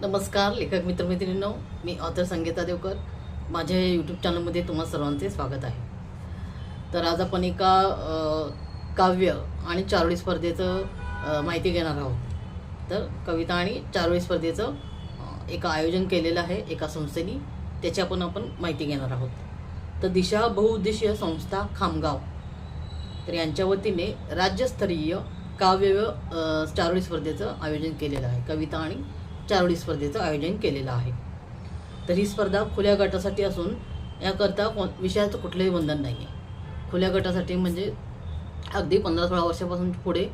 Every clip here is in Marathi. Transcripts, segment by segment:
नमस्कार लेखक मित्रमैत्रिणींनो मी ऑथर संगीता देवकर. माझ्या यूट्यूब चॅनलमध्ये तुम्हा सर्वांचे स्वागत आहे. तर आज आपण एका काव्य आणि चारोळी स्पर्धेचं माहिती घेणार आहोत. तर कविता आणि चारोळी स्पर्धेचं एक आयोजन केलेलं आहे एका संस्थेने. त्याची आपण आपण माहिती घेणार आहोत. तर दिशा बहुउद्देशीय संस्था खामगाव. तर यांच्या वतीने राज्यस्तरीय काव्य चारोळी स्पर्धेचं आयोजन केलेलं आहे. कविता आणि चारोळी स्पर्धेचं आयोजन केलेलं आहे. तर ही स्पर्धा खुल्या गटासाठी असून याकरता कोण विषयाचं कुठलंही बंधन नाही आहे खुल्या गटासाठी म्हणजे अगदी पंधरा सोळा वर्षापासून पुढे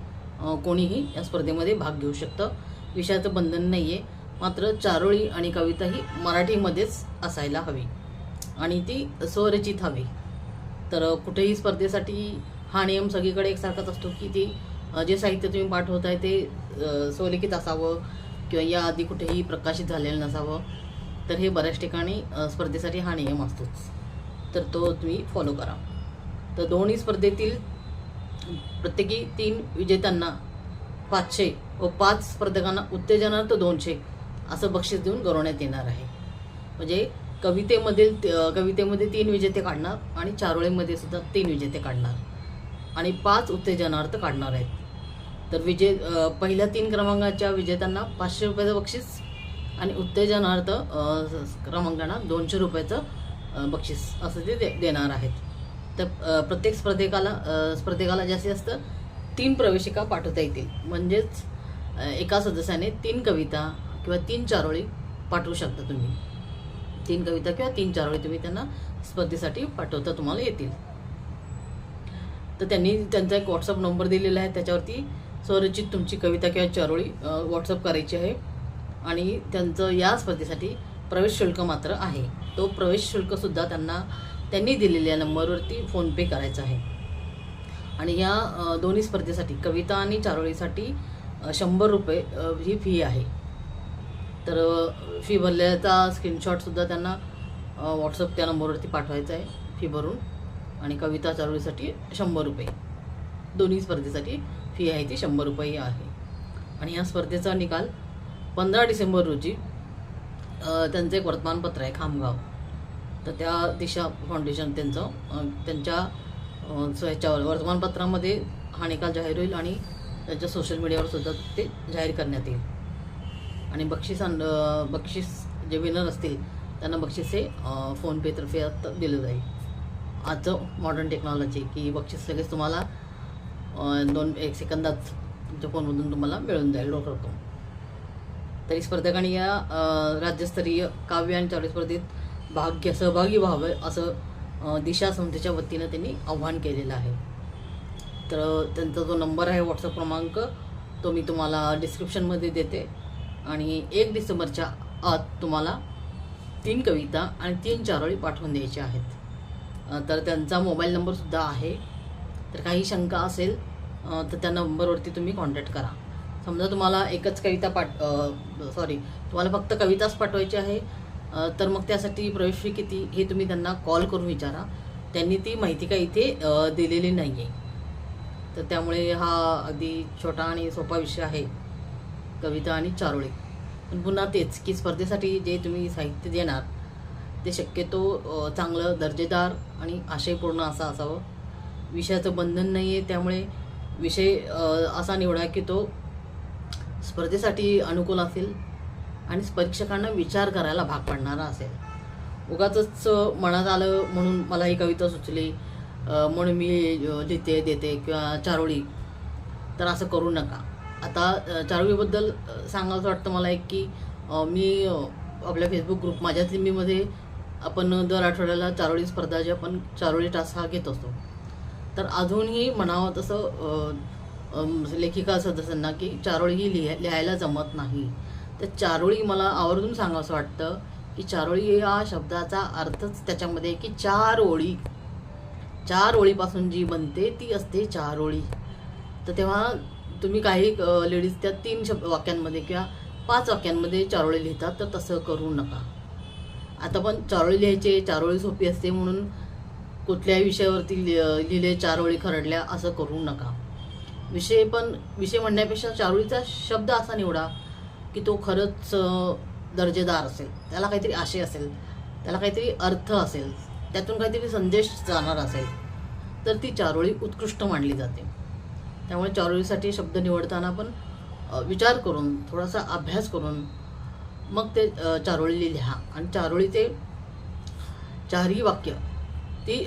कोणीही या स्पर्धेमध्ये भाग घेऊ शकतं. विषयाचं बंधन नाही आहे मात्र चारोळी आणि कविता ही मराठीमध्येच असायला हवी. आणि ती स्वरचित हवी. तर कुठेही स्पर्धेसाठी हा नियम सगळीकडे एकसारखाच असतो की ती जे साहित्य तुम्ही पाठवताय ते स्वलिखित असावं. किंवा याआधी कुठेही प्रकाशित झालेलं नसावं तर हे बऱ्याच ठिकाणी स्पर्धेसाठी हा नियम असतोच. तर तो तुम्ही फॉलो करा. तर दोन्ही स्पर्धेतील प्रत्येकी तीन विजेत्यांना पाचशे व पाच स्पर्धकांना उत्तेजनार्थ दोनशे असं बक्षीस देऊन गौरवण्यात येणार आहे. म्हणजे कवितेमधील कवितेमध्ये तीन विजेते काढणार आणि चारोळीमध्ये सुद्धा तीन विजेते काढणार. आणि पाच उत्तेजनार्थ काढणार आहेत. तर विजे पहिल्या तीन क्रमांकाच्या विजेत्यांना पाचशे रुपयाचं बक्षीस आणि उत्तेजनार्थ क्रमांकांना दोनशे रुपयाचं बक्षीस असं ते दे देणार आहेत. तर प्रत्येक स्पर्धेकाला स्पर्धेकाला जास्तीत जास्त तीन प्रवेशिका पाठवता येतील. म्हणजेच एका सदस्याने तीन कविता किंवा तीन चारोळी पाठवू शकता तुम्ही. तीन कविता किंवा तीन चारोळी तुम्ही त्यांना स्पर्धेसाठी पाठवता तुम्हाला येतील. तर त्यांनी त्यांचा एक व्हॉट्सअप नंबर दिलेला आहे त्याच्यावरती स्वरचित तुमची कविता किंवा चारोळी व्हॉट्सअप करायची आहे. आणि त्यांचं या स्पर्धेसाठी प्रवेश शुल्क मात्र आहे. तो प्रवेश शुल्कसुद्धा त्यांना त्यांनी दिलेल्या नंबरवरती फोनपे करायचा आहे. आणि या दोन्ही स्पर्धेसाठी कविता आणि चारोळीसाठी शंभर रुपये ही फी आहे. तर फी भरल्याचा स्क्रीनशॉटसुद्धा त्यांना व्हॉट्सअप त्या नंबरवरती पाठवायचा आहे फी भरून. आणि कविता चारोळीसाठी शंभर रुपये. दोन्ही स्पर्धेसाठी फी आहे ती शंभर रुपये आहे. आणि या स्पर्धेचा निकाल पंधरा डिसेंबर रोजी त्यांचं एक वर्तमानपत्र आहे खामगाव. तर त्या दिशा फाउंडेशन त्यांचं त्यांच्या स्वयच्यावर ह्याच्यावर वर्तमानपत्रामध्ये हा निकाल जाहीर होईल आणि त्यांच्या सोशल मीडियावर सुद्धा ते जाहीर करण्यात येईल. आणि बक्षीस बक्षीस जे विनर असतील त्यांना बक्षीस हे फोनपेतर्फे आता दिलं जाईल. आजचं मॉडर्न टेक्नॉलॉजी की बक्षीस लगेच तुम्हाला दोन एक सेकंदात तुमच्या फोनमधून तुम्हाला मिळून जाईल करतो तरी स्पर्धकांनी या राज्यस्तरीय काव्य आणि चारोळी स्पर्धेत भाग घ्या सहभागी व्हावं असं दिशा संस्थेच्या वतीनं त्यांनी आव्हान केलेलं आहे. तर त्यांचा जो नंबर आहे व्हॉट्सअप क्रमांक तो मी तुम्हाला डिस्क्रिप्शनमध्ये देते. आणि एक डिसेंबरच्या आत तुम्हाला तीन कविता आणि तीन चारोळी पाठवून द्यायच्या आहेत. तर त्यांचा मोबाईल नंबरसुद्धा आहे. तर काही शंका असेल तर त्या नंबरवरती तुम्ही कॉन्टॅक्ट करा. समजा तुम्हाला एकच कविता पाठ सॉरी तुम्हाला फक्त कविताच पाठवायची आहे तर मग त्यासाठी प्रवेश फी किती हे तुम्ही त्यांना कॉल करून विचारा. त्यांनी ती माहिती काही इथे दिलेली नाही आहे तर त्यामुळे हा अगदी छोटा आणि सोपा विषय आहे कविता आणि चारोळी. पण पुन्हा तेच की स्पर्धेसाठी जे तुम्ही साहित्य देणार ते शक्यतो चांगलं दर्जेदार आणि आशयपूर्ण असं असावं. विषयाचं बंधन नाही आहे त्यामुळे विषय असा निवडा की तो स्पर्धेसाठी अनुकूल असेल आणि परीक्षकांना विचार करायला भाग पाडणारा असेल. उगाच मनात आलं म्हणून मला ही कविता सुचली. म्हणून मी लिहिते देते किंवा चारोळी. तर असं करू नका. आता चारोळीबद्दल सांगायचं वाटतं मला एक की मी आपल्या फेसबुक ग्रुप माझ्याच लिंबीमध्ये आपण दर आठवड्याला चारोळी स्पर्धा जे आपण चारोळी टास्क हा घेत असतो. तर अजूनही म्हणावं तसं म्हणजे लेखिका सदस्यांना की चारोळी ही लिहा लिहायला जमत नाही. तर चारोळी मला आवर्जून सांगावंसं वाटतं की चारोळी या शब्दाचा अर्थच त्याच्यामध्ये की चार ओळी चार ओळीपासून जी बनते ती असते चार ओळी तर तेव्हा तुम्ही काही लेडीज त्या तीन शब्द वाक्यांमध्ये किंवा पाच वाक्यांमध्ये चारोळी लिहितात तर तसं करू नका. आता पण चारोळी लिहायचे चारोळी सोपी असते म्हणून कुठल्याही विषयावरती लि- लिहिले चारोळी खरडल्या असं करू नका. विषय पण विषय म्हणण्यापेक्षा चारोळीचा शब्द असा निवडा की तो खरंच दर्जेदार असेल. त्याला काहीतरी आशय असेल. त्याला काहीतरी अर्थ असेल. त्यातून काहीतरी संदेश जाणार असेल. तर ती चारोळी उत्कृष्ट मानली जाते. त्यामुळे चारोळीसाठी शब्द निवडताना पण विचार करून थोडासा अभ्यास करून मग ते चारोळी लिहा. आणि चारोळी ते चारही वाक्य ती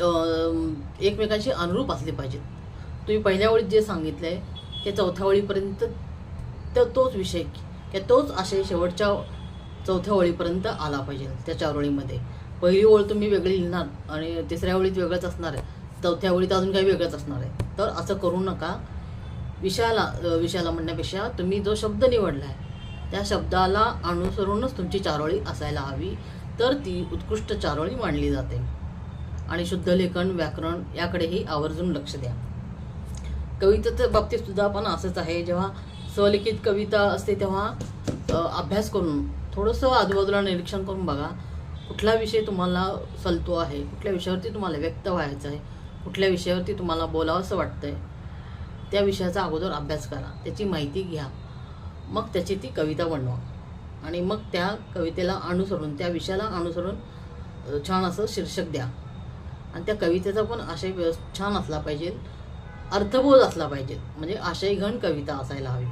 एकमेकांशी अनुरूप असली पाहिजेत. तुम्ही पहिल्या ओळीत जे सांगितलं आहे ते चौथ्या ओळीपर्यंत तर तोच विषय किंवा तोच आशय शेवटच्या चौथ्या ओळीपर्यंत आला पाहिजे त्या चारोळीमध्ये पहिली ओळ तुम्ही वेगळी लिहिणार आणि तिसऱ्या ओळीत वेगळंच असणार आहे. चौथ्या ओळीत अजून काही वेगळंच असणार आहे. तर असं करू नका. विषयाला विषयाला म्हणण्यापेक्षा तुम्ही जो शब्द निवडला आहे त्या शब्दाला अनुसरूनच तुमची चारोळी असायला हवी. तर ती उत्कृष्ट चारोळी मांडली जाते. आणि शुद्ध लेखन व्याकरण याकडेही आवर्जून लक्ष द्या. कवितेच्या बाबतीत सुद्धा पण असंच आहे. जेव्हा स्वलिखित कविता असते तेव्हा अभ्यास करून थोडंसं आजूबाजूला निरीक्षण करून बघा कुठला विषय तुम्हाला सलतो आहे कुठल्या विषयावरती तुम्हाला व्यक्त व्हायचं आहे कुठल्या विषयावरती तुम्हाला बोलावंसं वाटतंय त्या विषयाचा अगोदर अभ्यास करा. त्याची माहिती घ्या. मग त्याची ती कविता बनवा. आणि मग त्या कवितेला अनुसरून त्या विषयाला अनुसरून छान असं शीर्षक द्या. आणि त्या कवितेचा पण आशय व्यवस् छान असला पाहिजे. अर्थबोध असला पाहिजे. म्हणजे आशयघन कविता असायला हवी.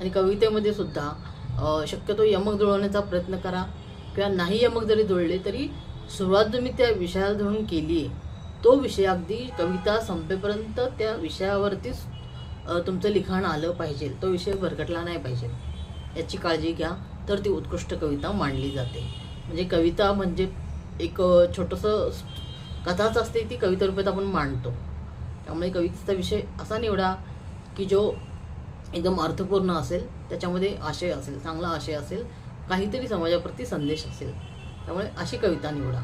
आणि कवितेमध्ये सुद्धा शक्यतो यमक जुळवण्याचा प्रयत्न करा. किंवा नाही यमक जरी जुळले तरी सुरुवात तुम्ही त्या विषयाला धरून केली आहे तो विषय अगदी कविता संपेपर्यंत त्या विषयावरतीच तुमचं लिखाण आलं पाहिजे. तो विषय भरकटला नाही पाहिजे. याची काळजी घ्या. तर ती उत्कृष्ट कविता मांडली जाते. म्हणजे कविता म्हणजे एक छोटंसं कथाच असते ती कविता रूपात आपण मांडतो. त्यामुळे कवितेचा विषय असा निवडा की जो एकदम अर्थपूर्ण असेल त्याच्यामध्ये आशय असेल चांगला आशय असेल काहीतरी समाजाप्रती संदेश असेल त्यामुळे अशी कविता निवडा.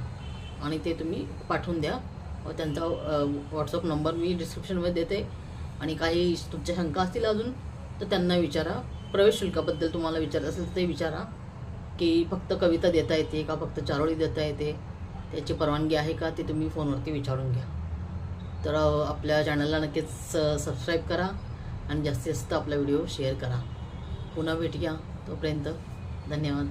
आणि ते तुम्ही पाठवून द्या. व त्यांचा व्हॉट्सअप नंबर मी डिस्क्रिप्शनमध्ये देते. आणि काही तुमच्या शंका असतील अजून तर त्यांना विचारा. प्रवेश शुल्काबद्दल तुम्हाला विचार असेल तर ते विचारा. की फक्त कविता देता येते का? फक्त चारोळी देता येते? त्याची परवानगी आहे का ते तुम्ही फोनवरती विचारून घ्या. तर आपल्या चॅनलला नक्कीच सबस्क्राईब करा आणि जास्तीत जास्त आपला व्हिडिओ शेअर करा. पुन्हा भेटूया तोपर्यंत. धन्यवाद.